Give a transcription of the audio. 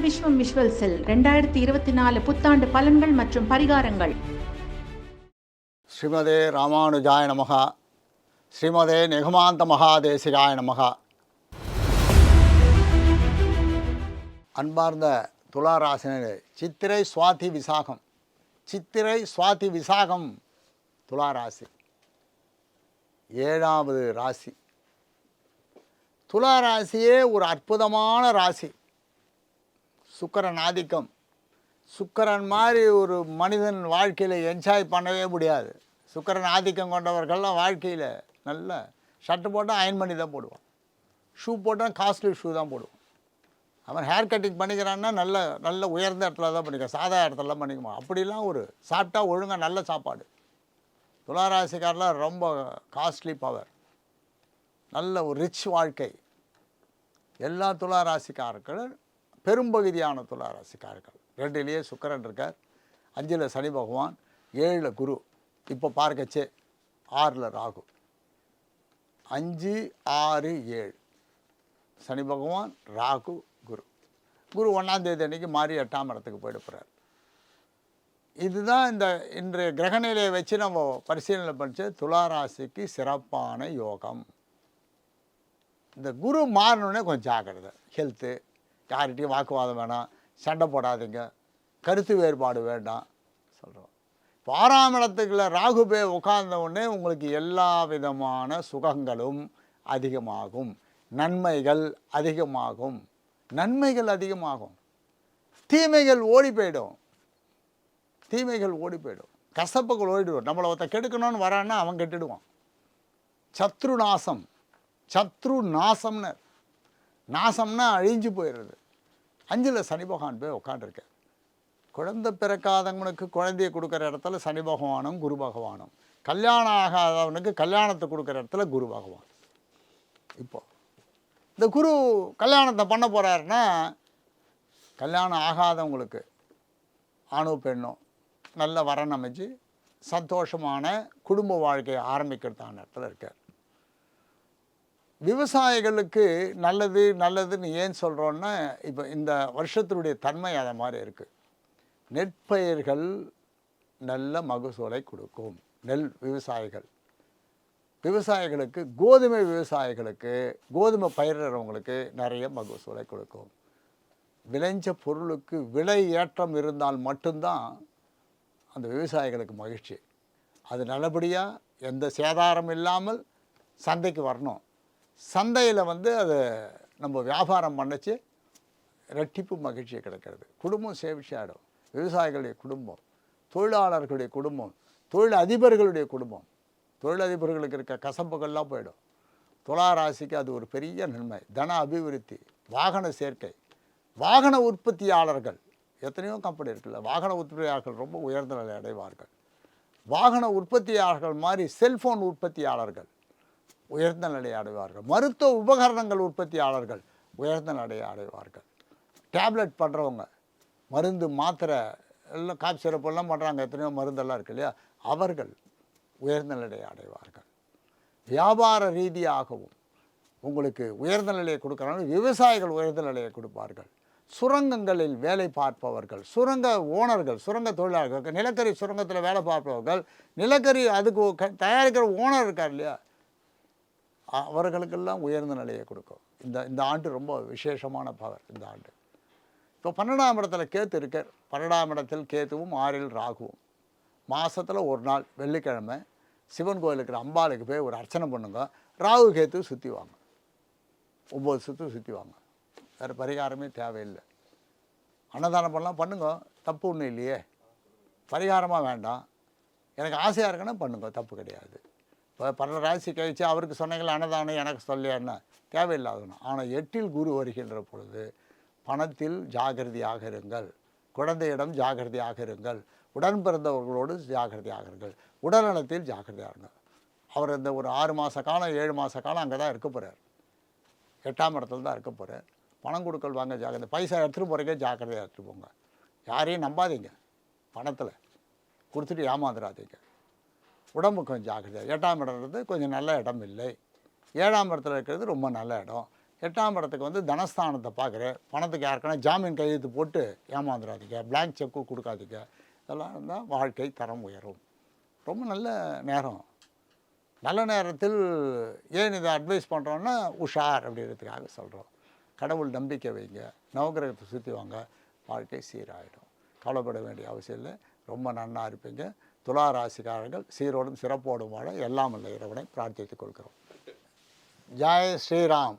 விஸ்வம் visual செல் ரெண்டாயிரத்தி இருபத்தி நாலு புத்தாண்டு பலன்கள் மற்றும் பரிகாரங்கள். ஸ்ரீமதே ராமானுஜாய நமகா ஸ்ரீமதே நெகுமாந்த மகாதேசிகாய நமகா. அன்பார்ந்த துளாராசினரே சித்திரை சுவாதி விசாகம் சித்திரை சுவாதி விசாகம் துளாராசி. ஏழாவது ராசி. துளாராசியே ஒரு அற்புதமான ராசி. சுக்கரன் ஆதிக்கம். சுக்கரன் மாதிரி ஒரு மனிதன் வாழ்க்கையில் என்ஜாய் பண்ணவே முடியாது. சுக்கரன் ஆதிக்கம் கொண்டவர்கள்லாம் வாழ்க்கையில் நல்ல ஷர்ட்டு போட்டால் அயன் பண்ணி தான் போடுவான். ஷூ போட்டால் காஸ்ட்லி ஷூ தான் போடுவான். அவன் ஹேர் கட்டிங் பண்ணிக்கிறான்னா நல்ல நல்ல உயர்ந்த இடத்துல தான் பண்ணிக்கிறான். சாதா இடத்துலலாம் பண்ணிக்குமா அப்படிலாம் ஒரு சாப்பிட்டா ஒழுங்காக நல்ல சாப்பாடு. துளாராசிக்காரெலாம் ரொம்ப காஸ்ட்லி பவர் நல்ல ஒரு ரிச் வாழ்க்கை. எல்லா துளாராசிக்காரர்களும் பெரும்பகுதியான துளாராசிக்காரர்கள். ரெண்டுலேயே சுக்கரன் இருக்கார். அஞ்சில் சனி பகவான் ஏழில் குரு. இப்போ பார்க்கச்சே ஆறில் ராகு. அஞ்சு ஆறு ஏழு. சனி பகவான் ராகு குரு. குரு ஒன்றாந்தேதி அன்னைக்கு மாறி எட்டாம் இடத்துக்கு போயிட போகிறார் இதுதான் இந்த இன்றைய கிரகநிலையை வச்சு நம்ம பரிசீலனை பண்ணிச்சு துளாராசிக்கு சிறப்பான யோகம். இந்த குரு மாறணுன்னே கொஞ்சம் ஜாக்கிரதை. ஹெல்த்து யார்கிட்டையும் வாக்குவாதம் வேணாம் சண்டை போடாதீங்க கருத்து வேறுபாடு வேண்டாம் சொல்கிறோம் இப்போ ஆறாம் இடத்துக்குள்ள ராகு பே உட்கார்ந்த உடனே உங்களுக்கு எல்லா விதமான சுகங்களும் அதிகமாகும் நன்மைகள் அதிகமாகும் நன்மைகள் அதிகமாகும். தீமைகள் ஓடி போயிடும். தீமைகள் ஓடி போயிடும். கசப்புகள் ஓடிடும். நம்மளை ஒருத்த கெடுக்கணும்னு வரான்னா அவன் கெட்டுடுவான். சத்ரு நாசம். சத்ரு நாசம்னு. நாசம்னா அழிஞ்சு போயிடுறது. அஞ்சில் சனி பகவான் போய் உட்காண்டிருக்க குழந்தை பிறக்காதவனுக்கு குழந்தைய கொடுக்குற இடத்துல சனி பகவானும் குரு பகவானும். கல்யாணம் ஆகாதவனுக்கு கல்யாணத்தை கொடுக்குற இடத்துல குரு பகவான். இப்போ இந்த குரு கல்யாணத்தை பண்ண போகிறாருன்னா கல்யாணம் ஆகாதவங்களுக்கு ஆணோ பெண்ணோ நல்ல வரன் அமைச்சு சந்தோஷமான குடும்ப வாழ்க்கையை ஆரம்பிக்கிறதான இடத்துல இருக்கார். விவசாயிகளுக்கு நல்லது நல்லதுன்னு ஏன் சொல்கிறோன்னா இப்போ இந்த வருஷத்தினுடைய தன்மை அதை மாதிரி இருக்குது நெற்பயிர்கள் நல்ல மகசூலை கொடுக்கும் நெல் விவசாயிகள். விவசாயிகளுக்கு கோதுமை விவசாயிகளுக்கு கோதுமை பயிரிடுறவங்களுக்கு நிறைய மகசூலை கொடுக்கும். விளைஞ்ச பொருளுக்கு விலை ஏற்றம் இருந்தால் மட்டும்தான் அந்த விவசாயிகளுக்கு மகிழ்ச்சி. அது நல்லபடியாக எந்த சேதாரம் இல்லாமல் சந்தைக்கு வரணும். சந்தையில் வந்து அதை நம்ம வியாபாரம் பண்ணச்சு. ரெட்டிப்பு மகிழ்ச்சியை கிடைக்கிறது. குடும்பம் சேவிச்சாடும் விவசாயிகளுடைய குடும்பம் தொழிலாளர்களுடைய குடும்பம் தொழில் அதிபர்களுடைய குடும்பம். தொழிலதிபர்களுக்கு இருக்க கசப்புகள்லாம் போயிடும். துளாராசிக்கு அது ஒரு பெரிய நன்மை. தன அபிவிருத்தி வாகன சேர்க்கை வாகன உற்பத்தியாளர்கள். எத்தனையோ கம்பெனி இருக்குல்ல வாகன உற்பத்தியாளர்கள் ரொம்ப உயர்ந்த நிலை அடைவார்கள். வாகன உற்பத்தியாளர்கள் மாதிரி செல்ஃபோன் உற்பத்தியாளர்கள். உயர்ந்த நிலையை அடைவார்கள். மருத்துவ உபகரணங்கள் உற்பத்தியாளர்கள் உயர்ந்த நிலையை அடைவார்கள். டேப்லெட் பண்ணுறவங்க மருந்து மாத்திரை எல்லாம் காப் சிறப்பெல்லாம் பண்ணுறாங்க எத்தனையோ மருந்தெல்லாம் இருக்கு இல்லையா? அவர்கள் உயர்ந்த நிலையை அடைவார்கள். வியாபார ரீதியாகவும் உங்களுக்கு உயர்ந்த நிலையை கொடுக்குறாங்க விவசாயிகள் உயர்ந்த நிலையை கொடுப்பார்கள். சுரங்கங்களில் வேலை பார்ப்பவர்கள் சுரங்க ஓனர்கள் சுரங்க தொழிலாளர்கள் நிலக்கரி சுரங்கத்தில் வேலை பார்ப்பவர்கள் நிலக்கரி அதுக்கு தயாரிக்கிற ஓனர் இருக்கார் இல்லையா? அவர்களுக்கெல்லாம் உயர்ந்த நிலையை கொடுக்கும். இந்த இந்த ஆண்டு ரொம்ப விசேஷமான பவர் இந்த ஆண்டு. இப்போ பன்னெண்டாம் இடத்துல கேத்து இருக்கார். பன்னெண்டாம் இடத்தில் கேத்துவும் ஆறில் ராகுவும். மாதத்தில் ஒரு நாள் வெள்ளிக்கிழமை சிவன் கோயிலுக்கு அம்பாளுக்கு போய் ஒரு அர்ச்சனை பண்ணுங்க. ராகு கேத்து சுற்றி வாங்க. ஒம்பது சுற்று சுற்றி வாங்க. வேறு பரிகாரமே தேவையில்லை. அன்னதானம் பண்ணலாம் பண்ணுங்க. தப்பு ஒன்றும் இல்லையே. பரிகாரமாக வேண்டாம். எனக்கு ஆசையாக இருக்குன்னா பண்ணுங்க தப்பு கிடையாது. இப்போ ராசி கழிச்சு அவருக்கு சொன்னீங்களா அன்னதானம் எனக்கு சொல்லியான்னா தேவையில்லாதவனா ஆனால் எட்டில் குரு வருகின்ற பொழுது பணத்தில் ஜாகிரதையாக இருங்கள். குழந்தையிடம் ஜாகிரதையாக இருங்கள். உடன் பிறந்தவர்களோடு ஜாகிரதையாக இருங்கள். உடல்நலத்தில் ஜாகிரதையாக இருங்கள். அவர் இந்த ஒரு ஆறு மாத காலம் ஏழு மாத காலம் அங்கே தான் இருக்க போகிறார் எட்டாம் இடத்துல தான் இருக்க போகிறார் பணம் கொடுக்கல் வாங்க ஜாக்கிரதை பைசா எடுத்துகிட்டு போகிறக்கே ஜாக்கிரதையாக எடுத்துகிட்டு போங்க. யாரையும் நம்பாதீங்க. பணத்தில் கொடுத்துட்டு ஏமாந்துடாதீங்க உடம்பு கொஞ்சம் ஜாக்கிரதை எட்டாம் இடம்ன்றது கொஞ்சம் நல்ல இடம் இல்லை. ஏழாம் இடத்துல இருக்கிறது ரொம்ப நல்ல இடம். எட்டாம் இடத்துக்கு வந்து தனஸ்தானத்தை பார்க்குற பணத்துக்கு யாருக்கான ஜாமீன் கையெழுத்து போட்டு ஏமாந்துடாதீங்க பிளாங்க் செக்கு கொடுக்காதீங்க. இதெல்லாம் இருந்தால் வாழ்க்கை தரம் உயரும். ரொம்ப நல்ல நேரம். நல்ல நேரத்தில் ஏன் இதை அட்வைஸ் பண்ணுறோன்னா உஷார் அப்படின்றதுக்காக சொல்கிறோம் கடவுள் நம்பிக்கை வைங்க. நவகிரகத்தை சுற்றி வாங்க. வாழ்க்கை சீராயிடும். கவலைப்பட வேண்டிய அவசியம் இல்லை. ரொம்ப நன்னாக இருப்பீங்க. துலா ராசிக்காரர்கள் சீரோடும் சிறப்போடும் வாழ எல்லாம் இல்லை இறைவனை பிரார்த்தித்துக் கொள்கிறோம். ஜாய் ஸ்ரீராம்.